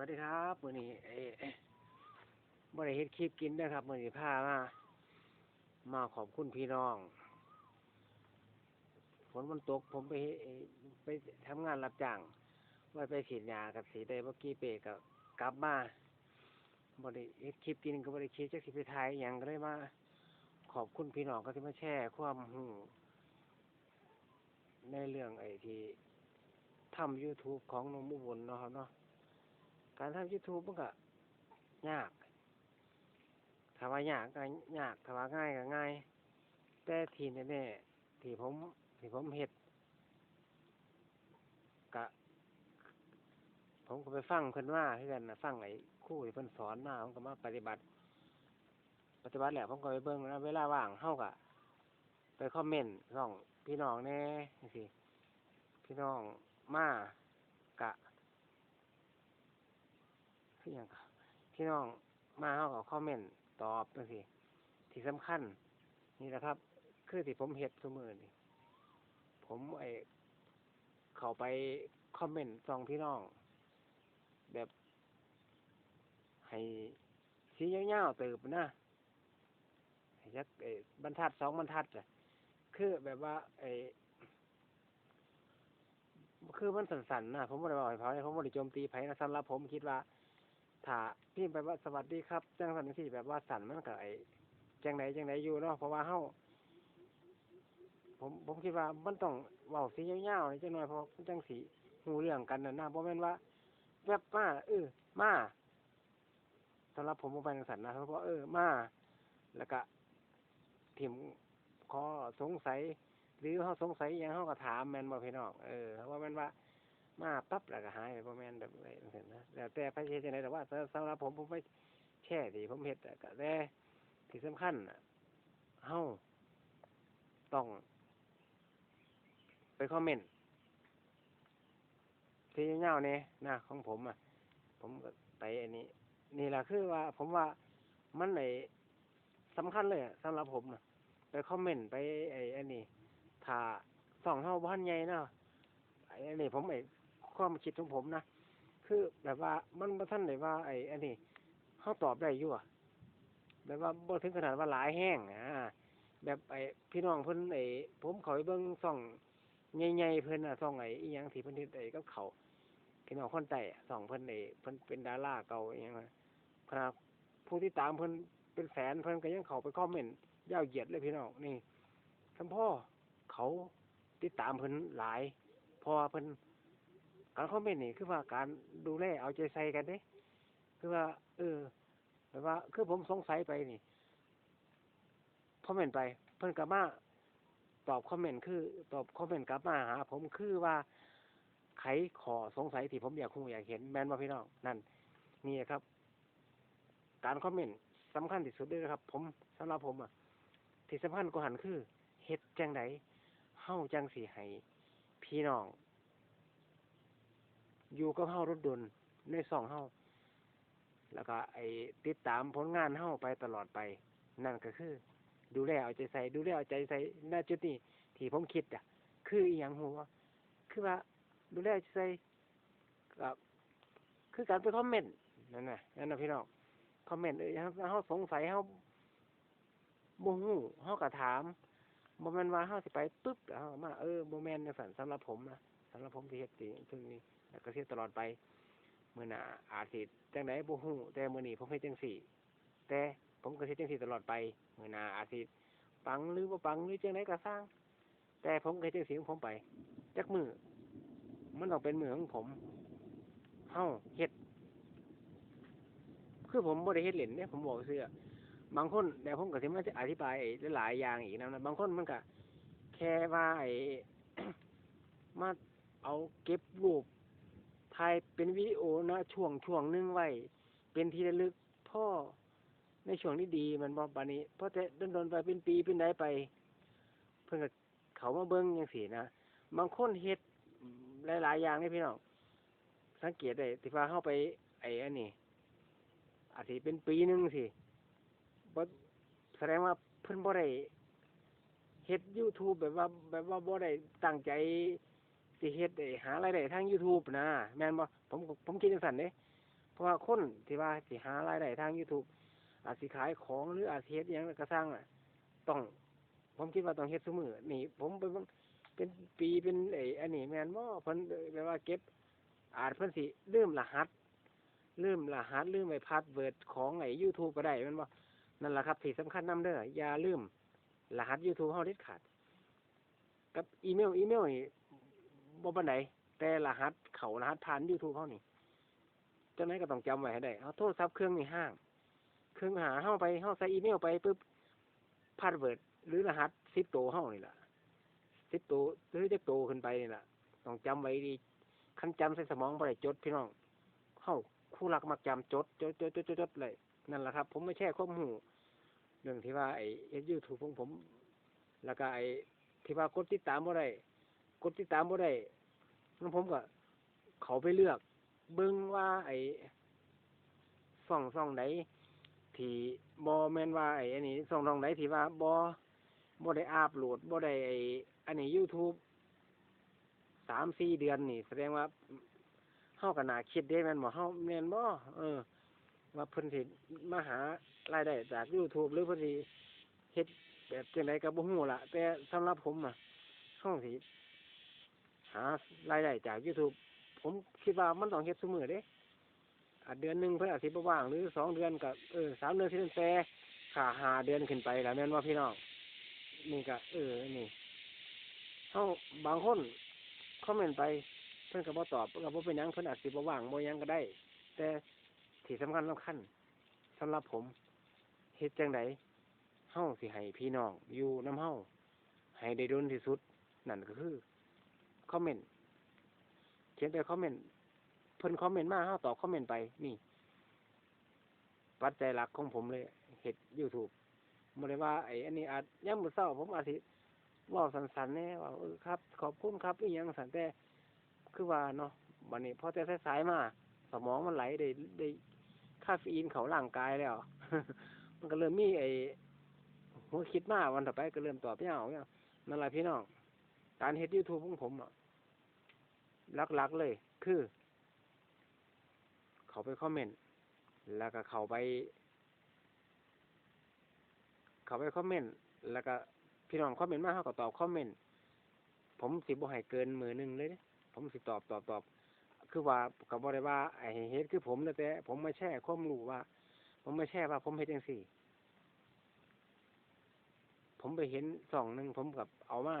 วัสดีครับมื้อนี้เอบ่ได้เฮ็ดคลิปกินเด้อครับมื้อนี้พามามาขอบคุณพี่น้องฝนมันตกผมไปไปทำงานรับจ้างว่าไปฉีดยากับสีได้บ่กี่เปกก็กลับมาบ่ได้เฮ็ดคลิปกินก็บ่ได้คิดจักสิไปถ่ายอิหยังก็เลยมา ขอบคุณพี่น้องก็ที่มาแชร์ความรู้ในเรื่องไอ้ที่ทำ YouTube ของนมอุบลเนาะครับเนาะ การทำ YouTube มันก็ยากถ้าว่ายากก็ยากถ้าว่าง่ายก็ง่าย แต่ที่แน่ๆที่ผมที่ผมเฮ็ดก็ผมก็ไปฟังเพิ่นว่าคือกันนะฟังไอ้ครูที่เพิ่นสอนมาผมก็มาปฏิบัติ ปฏิบัติแล้วผมก็ไปเบิ่งนะเวลาว่างเฮาก็ไปคอมเมนต์น้องพี่น้องแน่จังซี่พี่น้องมากะ คือหยังพี่น้องมาเฮาก็คอมเมนต์ตอบจังซี่ที่สำคัญ นี่แหละครับ คือที่ผมเฮ็ดซุมื้อนี่ผมไอ้เข้าไปคอมเมนต์ส่องพี่น้อง แบบ ให้สียาวๆเติบนะให้จักไอ้บรรทัดสองบรรทัดน่ะคือแบบว่า ไอ้คือมันสั้นๆนะผมบ่ได้บอกให้เขาผมบ่ได้โจมตีไผนะสำหรับผมคิดว่า ถ้าพิมพ์ไปว่าสวัสดีครับจังสันจังซี่แบบว่าสั่นมันก็ไอ้จังไดจังไดอยู่เนาะเพราะว่าเฮาผมผมคิดว่ามันต้องเว้าสิยาวๆนี่จังหน่อยเพราะจังสิรู้เรื่องกันน่ะนะบ่แม่นว่า แวบมาเออมาสำหรับผมบ่ไปจังซั่นนะเพราะเออมาแล้วก็ถิ่มข้อสงสัย หรือเฮาสงสัยอิหยังเฮาก็ถามแมนบ่พี่น้องเออเพราะแม่นว่า มาปั๊บแล้วก็หายไปบ่แม่นแบบไรจังซี่นะแล้วแต่ไปเฮ็ดจังไดแต่ว่าสำหรับผมผมไปแช่ที่ผมเฮ็ดอะก็แต่ที่สำคัญน่ะเฮาต้อง ไปคอมเมนต์ที่ยาวๆนี่นะของผมอะ ผมไปอันนี้ นี่แหละคือว่า ผมว่ามันไอ้สำคัญเลยอะสำหรับผมน่ะไปคอมเมนต์ไปไอ้อันนี้ถ้าสองเฮาบ่ทันใหญ่เนาะไอ้อันนี้ผมไอ้ ความคิดของผมนะคือแบบว่ามันบ่ทันได้ว่าไอ้อันนี้เฮาตอบได้อยู่อะแบบว่าบ่ถึงขนาดว่าหลายแห้งอ่าแบบไอ้พี่น้องเพิ่นไอ้ผมเขาไปเบิ่งช่องใหญ่ๆเพิ่นน่ะช่องไอ้อีหยังที่เพิ่นเฮ็ดไอ้กับเขาพี่น้องคนใต้อะช่องเพิ่นไอ้เพิ่นเป็นดาราเก่าอีหยังอะขนาดผู้ที่ตามเพิ่นเป็นแสนเพิ่นก็ยังเข้าไปคอมเมนต์ยาวเหยียดเลยพี่น้องนี่คำพ่อเขาติดตามเพิ่นหลายพราะว่าเพิ่น การคอมเมนต์นี่คือว่าการดูแลเอาใจใส่กันเด้คือว่า เออแบบว่า คือผมสงสัยไปนี่คอมเมนต์ไป เพิ่อนกลับมาตอบคอมเมนต์คือ ตอบคอมเมนต์กลับมาหาผมคือว่าไขขอสงสัยที่ผมอยากรู้อยากเห็นแมนว่าพี่น้องนั่นนี่ครับ การคอมเมนต์สำคัญที่สุดเลยนะครับ ผมสำหรับผมอะที่สำคัญกว่าหันคือเฮ็ดจังไดเฮ้าจังสิให้พี่น้อง อยู่กับเฮารถดนในสองเฮาแล้วก็ไอ้ติดตามผลงานเฮาไปตลอดไป นั่นก็คือ ดูแลเอาใจใส่ ดูแลเอาใจใส่ณจุดนี้ที่ผมคิดอะ คืออีหยังหัวคือว่า ดูแลเอาใจใส่กับคือการไปคอมเมนต์นั่นน่ะนั่นน่ะพี่น้องคอมเมนต์เอ้ยเฮาสงสัยเฮาบ่ฮู้เฮาก็ถามบ่แม่นว่าเฮาสิไปปึ๊บแล้วเฮามาเออบ่แม่นจังซั่นสำหรับผมนะสำหรับผมที่เฮ็ดสิ่งซึ่งนี้ แล้วก็เฮ็ดตลอดไปเมื้อหน้าอาจสิจังไดบ่ฮู้แต่เมื้อนี้ผมเฮ็ดจังซี่ แต่ผมก็เฮ็ดจังซี่ตลอดไปเมื้อหน้าอาจสิปังหรือบ่ปังหรือจังไดก็สร้าง แต่ผมก็เฮ็ดจังซี่ของผมไปจักมือมันต้องเป็นมือของผมเฮาเฮ็ดคือผมบ่ได้เฮ็ดเล่นเด้ผมบอกซื่อบางคนเดี๋ยวผมก็สิมาอธิบายหลายอย่างอีกนะบางคนมันก็แค่ว่าไอ้มาเอาเก็บรูป ถ่ายเป็นวิดีโอนะช่วงช่วงหนึงไว้เป็นที่ระลึกพ่อในช่วงนี้ดีมันบ่ปานี้เพราะแต่โดนไปเป็นปีเป็นไดไป เพิ่อนก็เขามาเบิ่งจังซี่นะบางคนเฮ็ดหลาย ๆ อย่างนี่พี่น้องสังเกตได้ที่ว่าเฮาไป ไอ้อันนี้อาจสิเป็นปีหนึงสิบแสดงว่าเพิ่อนบ่ได้เฮ็ด YouTube แบบว่า แบบว่าบ่ได้ตั้งใจ สิเฮ็ดได้หารายได้ทาง YouTube นะแม่นบ่ผมผมคิดจังซั่นเด้เพราะว่าคนที่ว่าสิหารายได้ทาง YouTube อาจสิขายของหรืออาจสิเฮ็ดอิหยังก็สร้างอะต้อง ผมคิดว่าต้องเฮ็ดซุมื้อนี่ผมไปเบิ่งเป็นปีเป็นไอ้อันนี้แม่นบ่เพิ่นแปลว่าเก็บอาจเพิ่นสิลืมรหัสลืมรหัสลืมไอ้พาสเวิร์ดของไอ้ YouTube ก็ได้แม่นบ่นั่นล่ะครับที่สำคัญนํเด้ออย่าลืมรหัส YouTube เฮาเด็ดขาดกับอีเมลอีเมลนี่ บ่ปานใดแต่รหัสเขารหัสผ่าน YouTube เฮานี่จังไดก็ต้องจำไว้ให้ได้เฮาโทรศัพท์เครื่องนี่ห้าง เครื่องหาเฮาไปเฮาใส่อีเมลไปปึ๊บพาสเวิร์ดหรือรหัส10ตัวเฮานี่แหละ10ตัวหรือจักตัวขึ้นไปนี่แหละต้องจำไว้ดีคันจำใส่สมองบ่ได้จดพี่น้องเฮาคู่รักมักจำจดจดจดจดจดจดเลยนั่นแหละครับ ผมไม่แช่ความรู้เรื่องที่ว่าไอ้ YouTube ของผม แล้วก็ไอ้ที่ว่ากดติดตามบ่ได้ กดติดตามบ่ได้นั้นผมก็เขาไปเลือก เบิ่งว่า ไอ้ช่องช่องใดที่บ่แมนว่าไอ้อันนี้ช่องช่องใดที่ว่าบ่บ่ได้อัปโหลดบ่ได้ไอ้อันนี้ YouTube สามสี่เดือนนี่ แสดงว่าเฮาก็น่าคิดเด้แมนบ่เฮาแมนบ่เออ ว่าเพิ่นสิมาหารายได้จาก YouTube หรือเพิ่นสิเฮ็ดแบบจังไดก็บ่ฮู้ล่ะแต่สำหรับผมอะเฮาสิ หารายได้จาก YouTube ผมคิดว่ามันต้องเฮ็ดซุมือเด้อาเดือนหนึ่งเพิ่นอาจสิบ่ว่างหรือสองเดือนก็เออสามเดือนสี่เดือนแต่ค่าหาเดือนขึ้นไปแล่ะแม่นว่าพี่น้องนี่ก็เออนี่เฮาบางคนคอมเมนต์ไปเพิ่อนก็บ่ตอบเพิ่นก็บ่เป็นหยังเพิ่นอาจสิบ่ว่างบ่ยังก็ได้ แต่ที่สำคัญสำคัญสำหรับผมเฮ็ดจังไดเฮาสิให้พี่น้องอยู่นํเฮาให้ได้ดุนที่สุด นั่นก็คือ คอมเมนต์เขียนไปคอมเมนต์เพิ่นคอมเมนต์มาเฮาตอบคอมเมนต์ไป นี่ ปัจจัยหลักของผมเลยเฮ็ด YouTube บ่ได้ว่าไอ้อันนี้อาจยามมื้อเช้า ผมอาจสิเว้าสั้นๆแหน่ว่าเออครับ ขอบคุณครับอีหยังซั่นแต่คือว่าเนาะบัดนี้พอแต่สายๆมา สมองมันไหลได้ได้คาเฟอีนเขาร่างกายแล้ว มันก็เริ่มมีไอ้หัวคิดมากวันต่อไปก็เริ่มตอบยาวเนี่ยนั่นแหละพี่น้อง การเฮ็ด YouTube ของผมอะ ลักๆเลย คือ เขาไปคอมเมนต์แล้วก็เขาไป เขาไปคอมเมนต์แล้วก็พี่น้องคอมเมนต์มาเขาก็ตอบคอมเมนต์ผมสิบ่ให้เกินมือหนึ่งเลยเด้ผมสิตอบตอบตอบคือว่าก็บ่ได้ว่าไอ้เฮ็ดคือผมนะแต่ผมมาแชร์ความรู้ว่า ผมมาแชร์ว่า ผมเฮ็ดจังซี่ ผมไปเห็นสองหนึ่งผมกับเอามา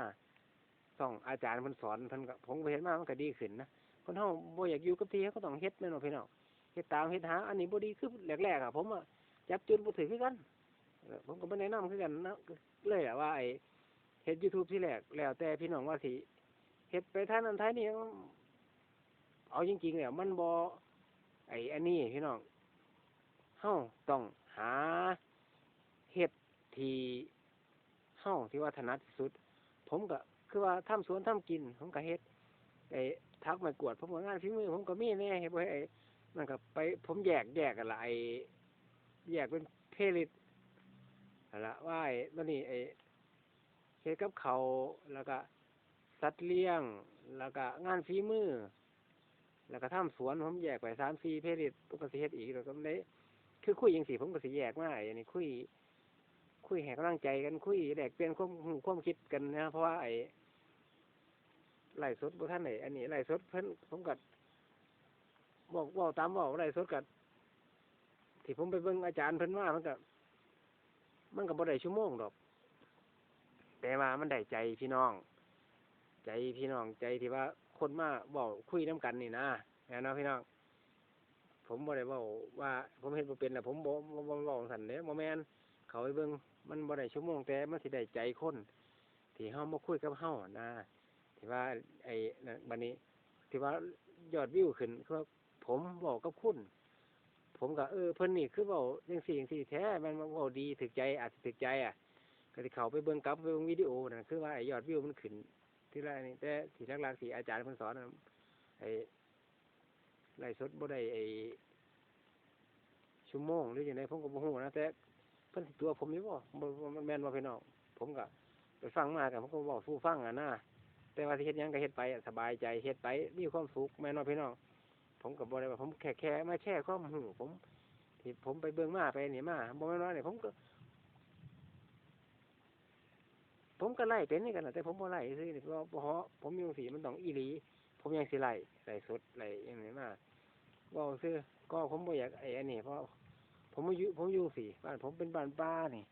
ส่องอาจารย์เพิ่นสอนพันก็ผมไปเห็นมากมันก็ดีขึ้นนะคนเฮาบ่อยากอยู่กับที่เขาก็ต้องเฮ็ดแม่นบ่พี่น้องเฮ็ดตามเฮ็ดหาอันนี้บ่ดีคือแรกๆอะผมอะจับจุดบ่ถือคือกันผมก็บ่แนะนำคือกันนะเลยอะว่าไอ้เฮ็ด YouTube ที่แรกแล้วแต่พี่น้องว่าสิเฮ็ดไปท่างนั้นท้างนี้เอาจริงๆเนี่ยมันบอไออันนี้พี่น้องเฮาต้องหาเฮ็ดที่เฮาที่ว่าถนัดที่สุด ผมก็ คือว่าทำสวนทำกินผมก็เฮ็ดไอ้ทักไม้กวาดผมก็งานฝีมือผมก็มีแน่เฮ็ดบ่ไอ้มันก็ไป ผมแยกแยกกันละไอ้แยกเป็นเพลิตละว่าไอ้ตัวนี้ไอ้เฮ็ดกับเขาแล้วก็สัตว์เลี้ยง แล้วก็งานฝีมือ แล้วก็ทำสวนผมแยกไปสามสี่เพจผมก็สิเฮ็ดอีกแล้วก็ได้คือคุยยังสี่ผมก็สิแยกมาไอ้นี่คุยคุยแหกกำลังใจกันคุยแลกเปลี่ยนความรู้ความคิดกันนะเพราะว่าไอ้ ไล่สดบ่ท่านไหนอันนี้ไล่สดเพิ่นผมก็บอกว่าตามว่าไล่สดกัดที่ผมไปเบิ่งอาจารย์เพิ่นว่ามันก็มันก็บ่ได้ชั่วโมงดอก แต่ว่ามันได้ใจพี่น้อง ใจพี่น้องใจที่ว่าคนมาบอกคุยน้กันนี่นะแม่นเนาะพี่น้อง ผมบ่ได้เว้าว่า ผมเฮ็ดบ่เป็นแหละผมบ่บ่บ่เว้าสั่นเด้บ่แม่นเขาไปเบิ่งมันบ่ได้ชั่วโมงแต่มันสิได้ใจคนที่เฮามาคุยกับเฮานะ ที่ว่าไอ้นั่นนี้ ที่ว่ายอดวิวขึ้นคือว่าผมบอกกับคุณ ผมก็เออเพิ่นนี่คือว้าจังซี่จังซี่แท้มันเว้าดีถึกใจอาจสิถึกใจ อะก็สิเข้าไปเบิ่งกลับไปเบิ่งวิดีโอนั่นคือว่าไอ้ยอดวิวมันขึ้น ที่แรกนี่แต่ที่หลักๆที่อาจารย์เพิ่นสอนไอ้ไล่สดบ่ได้ไอ้ชั่วโมงหรือจังไดผมก็บ่ฮู้นะแต่เพิ่นตัวผมอยู่บ่มันแม่นบ่พี่น้องผมก็ไปฟังมาก็ผมก็เว้าสู่ฟังอะนะ แต่ว่าสิเฮ็ดยังก็เฮ็ดไปสบายใจเฮ็ดไปมีความสุขแม่นบ่พี่น้องผมก็บ่ได้ว่าผมแค่แค่มาแช่ความหูผมที่ผมไปเบิ่งมาไปนี่มาบ่แม่นว่าเนี่ยผมก็ ผมก็ไล่เป็นนี่กันนะแต่ผมบ่ไล่ซื้อนี่เพราะเพราะผมอยู่สีมันต้องอีหลี ผมยังสิไล่ไล่สดไล่อย่างนี้มาบอกซื้อก็ผมบ่อยากไอ้อันนี้เพราะผมอยู่ผมอยู่สีบ้านผมเป็นบ้านป่านี่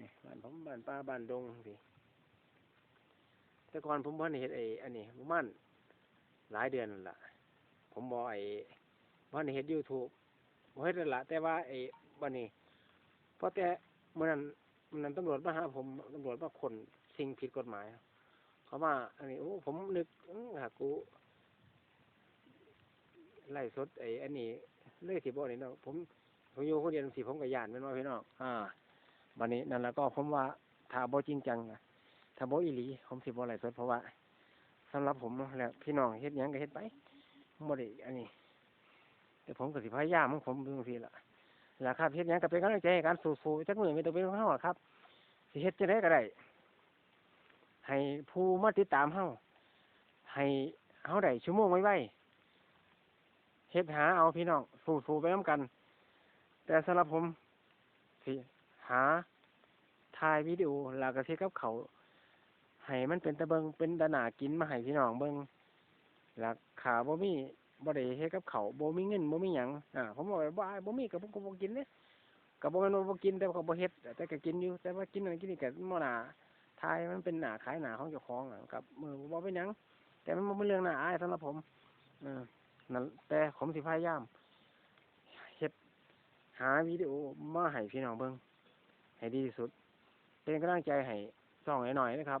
นี่บ้านผมบ้านป่าบ้านดงสิ แต่ก่อนผมบ่ได้เฮ็ดไอ้อันนี้ประมาณหลายเดือนนั่นล่ะผมบ่ไอ้บ่ได้เฮ็ด YouTube บ่เฮ็ดนั่นล่ะแต่ว่าไอ้บัดนี้เพราะแต่มื้อนั้นมื้อนั้นตำรวจมาหาผมตำรวจมาคนสิ่งผิดกฎหมายเขามาอันนี้โอ้ผมนึกอื้อหากูไล่สดไอ้อันนี้เลยสิบ่นี่เนาะผมผมอยู่คนเดียวสิผมก็ย่านแม่นว่าพี่น้องอ่าวันนี้นั่นแล้วก็ผมว่าถ้าบ่จริงจังอะ ถ้าโบอีหลีผมสิบ่ไล่สดเพราะว่าสำหรับผมแล้วพี่น้องเฮ็ดยังก็เฮ็ดไปมบ่ได้อันนี้ แต่ผมก็สิพยายามของผมจังซี่ล่ะล่ะครับเฮ็ดยังก็เป็นกำลังใจให้กันสู้ๆจักมื้อไม่ต้องเป็นของเฮาหรอกครับสิเฮ็ดจังไดก็ได้ให้ผู้มาติดตามเฮาให้เฮาได้ชั่วโมงไวๆเฮ็ดหาเอาพี่น้องสู้ๆไปนํกัน แต่สำหรับผมสิหาถ่ายวิดีโอแล้วก็เฮ็ดกับเขา ให้มันเป็นตะเบิงเป็นตะหนากินมาให้พี่น้องเบิงแล้วขาบ่มีบ่ได้เฮ็ดกับเขาบ่มีเงินบ่มีหยังอ่าผมบอกว่าบ่บ่มีก็ผมก็บ่กินเด้ก็บ่แม่นว่าบ่กินแต่ก็บ่เฮ็ดแต่ก็กินอยู่แต่ว่ากินนั่นกินนี่ก็บ่น่าถ่ายมันเป็นหน้าขายหน้าของเจ้าของอะกับมือบ่เป็นหยังแต่มันบ่เป็นเรื่องน่าอายสำหรับผมเออนั่นแต่ผมสิพยายามเหาวิดีโอมาให้พี่น้องเบิ่งให้ดีที่สุด เป็นกำลังใจให้ส่องหน่อยๆนะครับ